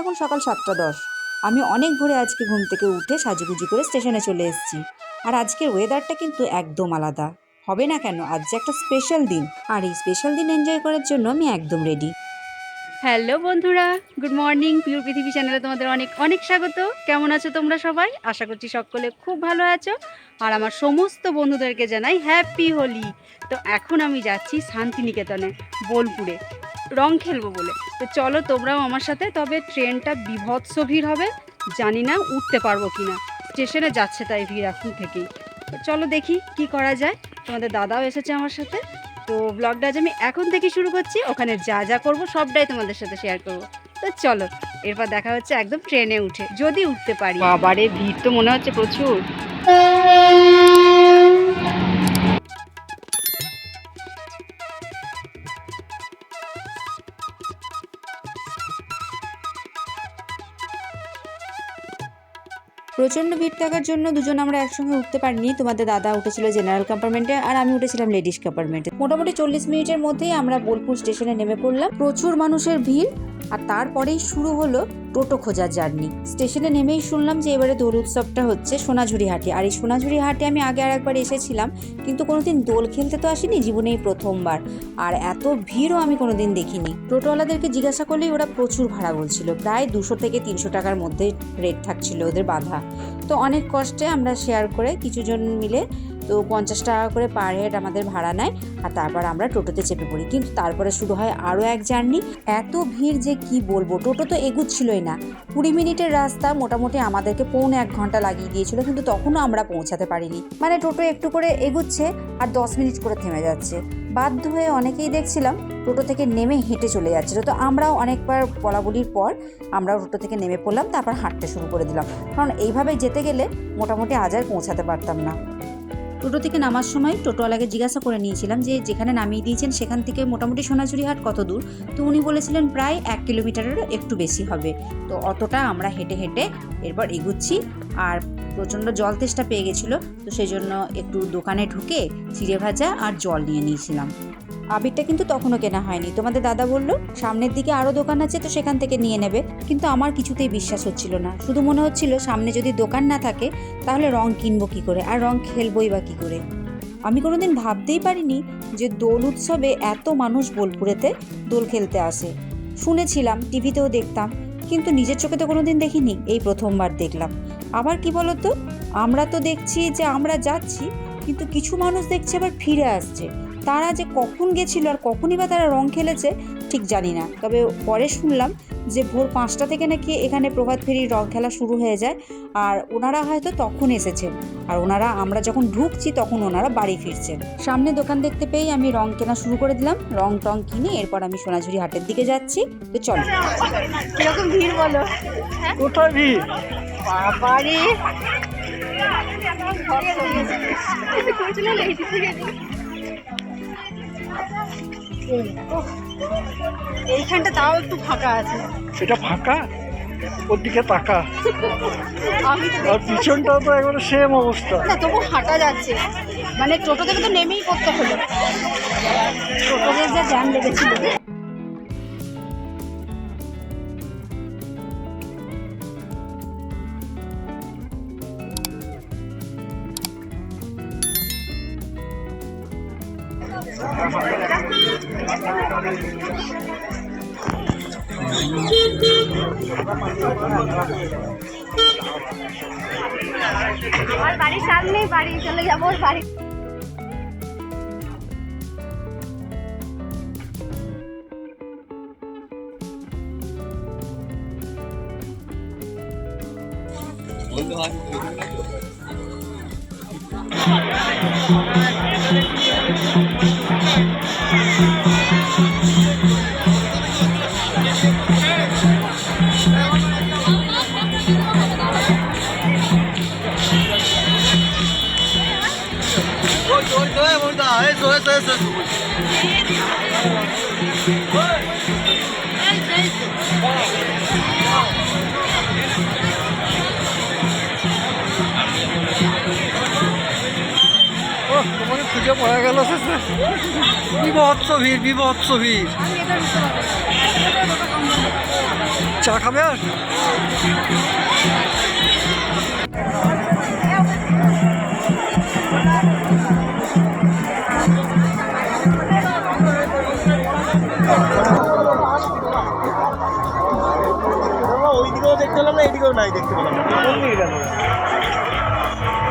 এখন সকাল সাতটা দশ। আমি অনেক ভোরে আজকে ঘুম থেকে উঠে সাজুগুজু করে স্টেশনে চলে এসেছি। আর আজকের ওয়েদারটা কিন্তু একদম আলাদা। হবে না কেন? আজ যে একটা স্পেশাল দিন। আর এই স্পেশাল দিন এনজয় করার জন্য আমি একদম রেডি হ্যালো বন্ধুরা গুড মর্নিং পিওর পৃথিবী চ্যানেলে তোমাদের অনেক অনেক স্বাগত। কেমন আছো তোমরা সবাই? আশা করছি সকলে খুব ভালো আছো। আর আমার সমস্ত বন্ধুদেরকে জানাই হ্যাপি হোলি তো এখন আমি যাচ্ছি শান্তিনিকেতনে, বোলপুরে। রং খেলব বলে। তো চলো তোমরাও আমার সাথে, তবে ট্রেনটা বিভৎস ভিড় হবে। জানি না উঠতে পারব কি না স্টেশনে যাচ্ছে তাই ভিড় এখন থেকেই। চলো দেখি কি করা যায়। তোমাদের দাদাও এসেছে আমার সাথে। তো ব্লগটা আজ আমি এখন থেকে শুরু করছি। ওখানে যা যা করব সবটাই তোমাদের সাথে শেয়ার করব। তো চলো, এরপর দেখা হচ্ছে একদম ট্রেনে উঠে। যদি উঠতে পারি। বাবারে, ভিড় তো মনে হচ্ছে প্রচুর। প্রচণ্ড ভিড় থাকার জন্য দুজন আমরা একসঙ্গে উঠতে পারিনি। তোমাদের দাদা উঠেছিল জেনারেল কম্পার্টমেন্টে আর আমি উঠেছিলাম লেডিস কম্পার্টমেন্টে মোটামুটি চল্লিশ মিনিটের মধ্যেই আমরা বোলপুর স্টেশনে নেমে পড়লাম। প্রচুর মানুষের ভিড়। আর তারপরেই শুরু হলো টোটো খোঁজার জার্নি। স্টেশনে নেমেই শুনলাম যে এবারে দোল উৎসবটা হচ্ছে সোনাঝুরি হাটে। আর এই সোনাঝুরি হাটে আমি আগে আর একবার এসেছিলাম, কিন্তু কোনোদিন দোল খেলতে তো আসিনি, জীবনেই প্রথমবার। আর এত ভিড়ও আমি কোনোদিন দেখিনি। টোটোওয়ালাদেরকে জিজ্ঞাসা করলেই ওরা প্রচুর ভাড়া বলছিল। প্রায় দুশো থেকে তিনশো টাকার মধ্যে রেট থাকছিল ওদের বাঁধা। তো অনেক কষ্টে আমরা শেয়ার করে কিছুজন মিলে তো পঞ্চাশ টাকা করে পার হেড আমাদের ভাড়া নেয়, আর তারপর আমরা টোটোতে চেপে পড়ি। কিন্তু তারপরে শুরু হয় আরও এক জার্নি। এত ভিড় যে কি বলব, টোটো তো এগুচ্ছিলই না। কুড়ি মিনিটের রাস্তা মোটামুটি আমাদেরকে পৌনে এক ঘণ্টা লাগিয়ে দিয়েছিল, কিন্তু তখনও আমরা পৌঁছাতে পারিনি। মানে টোটো একটু করে এগুচ্ছে আর দশ মিনিট করে থেমে যাচ্ছে। বাধ্য হয়ে অনেকেই দেখছিলাম টোটো থেকে নেমে হেঁটে চলে যাচ্ছিল। তো আমরাও অনেকবার বলাবলির পর আমরাও টোটো থেকে নেমে পড়লাম, তারপর হাঁটতে শুরু করে দিলাম। কারণ এইভাবে যেতে গেলে মোটামুটি আজ আর পৌঁছাতে পারতাম না। টোটো থেকে নামার সময় টোটোওয়ালাকে জিজ্ঞাসা করে নিয়েছিলাম যে যেখানে নামিয়ে দিয়েছেন, সেখান থেকে মোটামুটি সোনাঝুরি হাট কত দূর? তো উনি বলেছিলেন প্রায় এক কিলোমিটারেরও একটু বেশি হবে। তো অতটা আমরা হেঁটে হেঁটে এরপর এগুচ্ছি আর প্রচণ্ড জল তেষ্টা পেয়ে গেছিল। তো সেই জন্য একটু দোকানে ঢুকে চিড়ে ভাজা আর জল নিয়ে নিয়েছিলাম। আবিরটা কিন্তু তখনও কেনা হয়নি। তোমাদের দাদা বলল, সামনের দিকে আরও দোকান আছে তো সেখান থেকে নিয়ে নেবে। কিন্তু আমার কিছুতেই বিশ্বাস হচ্ছিল না। শুধু মনে হচ্ছিল, সামনে যদি দোকান না থাকে, তাহলে রং কিনবো কী করে? আর রং খেলবই বা কী করে? আমি কোনোদিন ভাবতেই পারিনি যে দোল উৎসবে এত মানুষ বোলপুরেতে দোল খেলতে আসে। শুনেছিলাম, টিভিতেও দেখতাম, কিন্তু নিজের চোখে তো কোনোদিন দেখিনি, এই প্রথমবার দেখলাম। আবার কি বলতো? আমরা তো দেখছি যে আমরা যাচ্ছি, কিন্তু কিছু মানুষ দেখছি আবার ফিরে আসছে। তারা যে কখন গেছিল আর কখনই বা তারা রং খেলেছে ঠিক জানি না। তবে পরে শুনলাম যে ভোর পাঁচটা থেকে নাকি এখানে প্রভাত ফেরির রং খেলা শুরু হয়ে যায় আর ওনারা হয়তো তখন এসেছেন। আর ওনারা আমরা যখন ঢুকছি তখন ওনারা বাড়ি ফিরছেন। সামনে দোকান দেখতে পেয়েই আমি রং কেনা শুরু করে দিলাম। রং টং কিনে এরপর আমি সোনাঝুরি হাটের দিকে যাচ্ছি। তো চলো। কীরকম ভিড় বলো? কোথায় ভিড়? বাবারে! এইখানটা তাও একটু ফাঁকা আছে। সেটা ফাঁকা? ওর দিকে তাকা আর পিছনটাও তো একবারে সেম অবস্থা। না তবু হাঁটা যাচ্ছে। মানে টোটো থেকে তো নেমেই পড়তে হলো। টোটোদের যা জ্যাম লেগেছিল। আমার বাড়ির সামনেই বাড়ি চলে যাব ওর বাড়ি ও তোমাকে গেল। শেষে বিভৎস ভিড় বিভৎস ভিড়। চা খাবে আর? ওই দিকেও দেখতে পেলাম না এদিকেও নাই দেখতে পেলাম না। কোন দিকে গেল?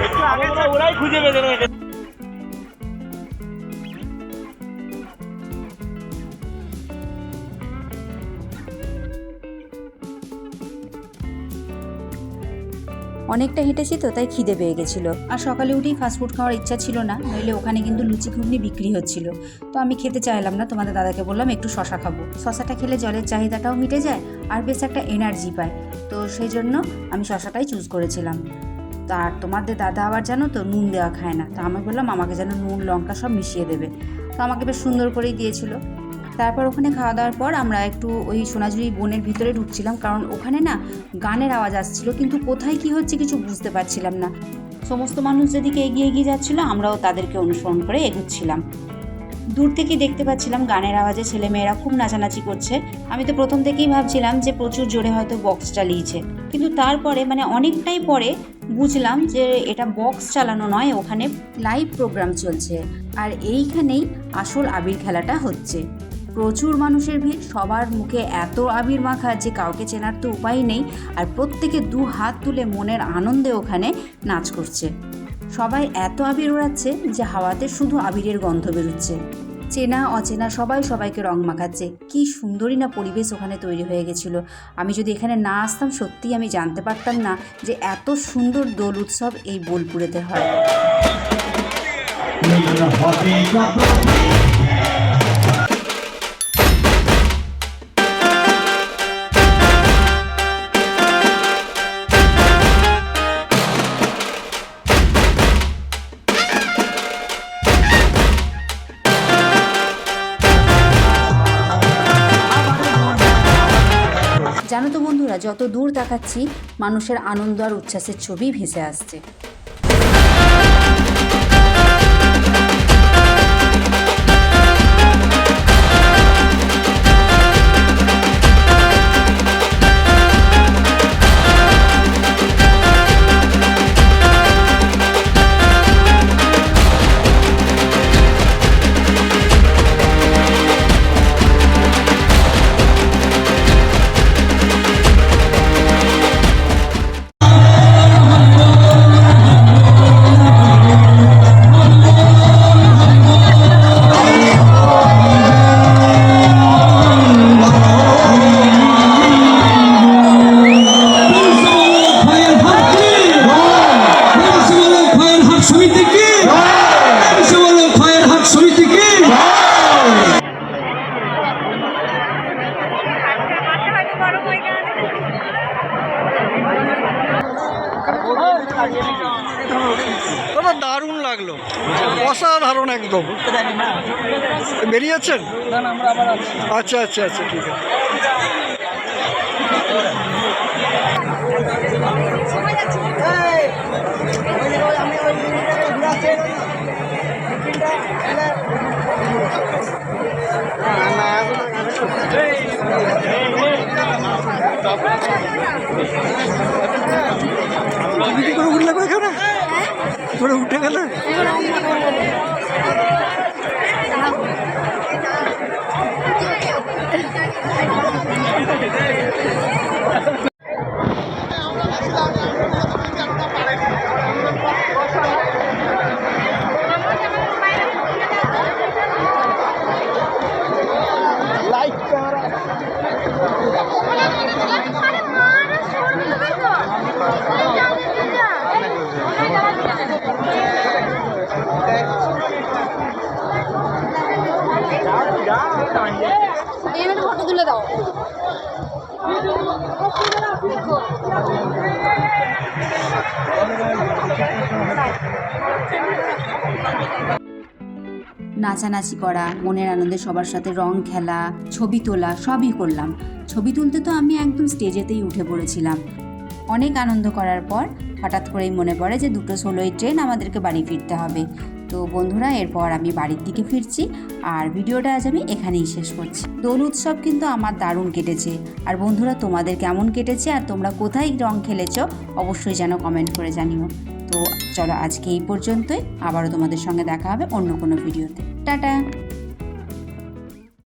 একটু আগে ওরাই খুঁজে পেতে না অনেকটা হেঁটেছি তো, তাই খিদে পেয়ে গেছিল। আর সকালে উঠেই ফাস্টফুড খাওয়ার ইচ্ছা ছিল না, নইলে ওখানে কিন্তু লুচি ঘুগনি বিক্রি হচ্ছিল। তো আমি খেতে চাইলাম না, তোমাদের দাদাকে বললাম একটু শশা খাব। শশাটা খেলে জলের চাহিদাটাও মিটে যায়, আর বেশ একটা এনার্জি পায়। তো সেই জন্য আমি শশাটাই চুজ করেছিলাম। আর তোমাদের দাদা আবার জানো তো, নুন দেওয়া খায় না। তো আমি বললাম, আমাকে যেন নুন, লঙ্কা সব মিশিয়ে দেবে। তো আমাকে বেশ সুন্দর করেই দিয়েছিল। তারপর ওখানে খাওয়া দাওয়ার পর আমরা একটু ওই সোনাঝুরি বনের ভিতরে ঢুকছিলাম, কারণ ওখানে না গানের আওয়াজ আসছিল, কিন্তু কোথায় কি হচ্ছে কিছু বুঝতে পারছিলাম না। সমস্ত মানুষ যেদিকে এগিয়ে এগিয়ে যাচ্ছিল, আমরাও তাদেরকে অনুসরণ করে এগুচ্ছিলাম। দূর থেকে দেখতে পাচ্ছিলাম গানের আওয়াজে ছেলেমেয়েরা খুব নাচানাচি করছে। আমি তো প্রথম থেকেই ভাবছিলাম যে প্রচুর জোরে হয়তো বক্স চালিয়েছে। কিন্তু তারপরে মানে অনেকটাই পরে বুঝলাম যে এটা বক্স চালানো নয়, ওখানে লাইভ প্রোগ্রাম চলছে। আর এইখানেই আসল আবির খেলাটা হচ্ছে। প্রচুর মানুষের ভিড়, সবার মুখে এত আবির মাখা যে কাউকে চেনার তো উপায় নেই আর প্রত্যেকে দু হাত তুলে মনের আনন্দে ওখানে নাচ করছে। সবাই এত আবির ওড়াচ্ছে যে হাওয়াতে শুধু আবিরের গন্ধ বেরোচ্ছে। চেনা, অচেনা সবাই সবাইকে রং মাখাচ্ছে। কি সুন্দরই না পরিবেশ ওখানে তৈরি হয়ে গেছিল। আমি যদি এখানে না আসতাম সত্যিই আমি জানতে পারতাম না যে এত সুন্দর দোল উৎসব এই বোলপুরেতে হয়। যত দূর তাকাচ্ছি মানুষের আনন্দ আর উচ্ছ্বাসের ছবি ভেসে আসছে। লাগল অসাধারণ একদম বেরিয়েছেন আচ্ছা আচ্ছা আচ্ছা ঠিক আছে তুমি কি করে উঠলে এখানে করে উঠে গেলে? নাচানাচি করা, মনের আনন্দে সবার সাথে রং খেলা, ছবি তোলা, সবই করলাম। ছবি তুলতে তো আমি একদম স্টেজেতেই উঠে পড়েছিলাম। অনেক আনন্দ করার পর হঠাৎ করেই মনে পড়ে যে দুটো ষোলোই ট্রেন আমাদেরকে বাড়ি ফিরতে হবে। তো বন্ধুরা, এরপর আমি বাড়ির দিকে ফিরছি আর ভিডিওটা আজ আমি এখানেই শেষ করছি। দোল উৎসব কিন্তু আমার দারুণ কেটেছে। আর বন্ধুরা, তোমাদের কেমন কেটেছে আর তোমরা কোথায় রং খেলেছ অবশ্যই যেন কমেন্ট করে জানিও। তো চলো আজকে এই পর্যন্তই। আবারও তোমাদের সঙ্গে দেখা হবে অন্য কোনো ভিডিওতে। টাটা!